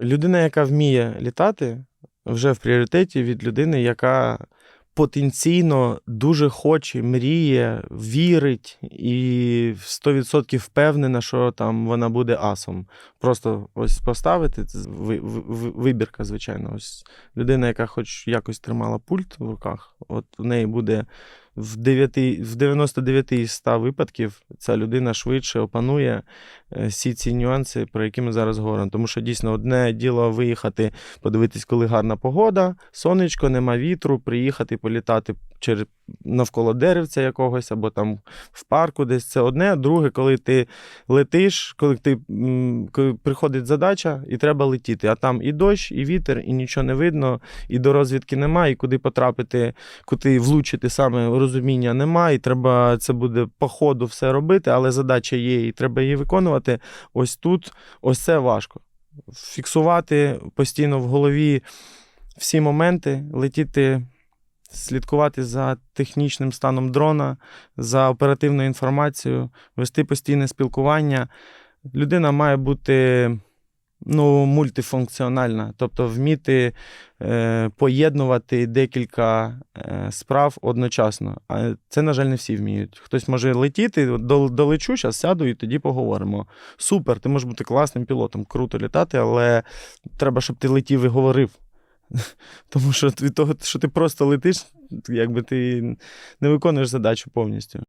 Людина, яка вміє літати, вже в пріоритеті від людини, яка потенційно дуже хоче, мріє, вірить і в 100% впевнена, що там вона буде асом. Просто ось поставити це ви- ви- вибірка, звичайно. Ось людина, яка хоч якось тримала пульт в руках, от у неї буде в 9, в 99 із 100 випадків ця людина швидше опанує е, всі ці нюанси, про які ми зараз говоримо. Тому що дійсно одне діло виїхати, подивитись, коли гарна погода, сонечко, нема вітру, приїхати, політати через навколо деревця якогось або там в парку десь. Це одне. Друге, коли ти летиш, коли ти коли приходить задача, і треба летіти. А там і дощ, і вітер, і нічого не видно, і до розвідки немає, і куди потрапити, куди влучити саме розуміння немає. І треба це буде по ходу все робити, але задача є, і треба її виконувати. Ось тут, ось це важко. Фіксувати постійно в голові всі моменти, летіти. Слідкувати за технічним станом дрона, за оперативною інформацією, вести постійне спілкування. Людина має бути ну, мультифункціональна, тобто вміти е, поєднувати декілька е, справ одночасно. А це, на жаль, не всі вміють. Хтось може летіти, долечу, зараз сяду і тоді поговоримо. Супер, ти можеш бути класним пілотом, круто літати, але треба, щоб ти летів і говорив. Тому що від того, що ти просто летиш, якби ти не виконуєш задачу повністю.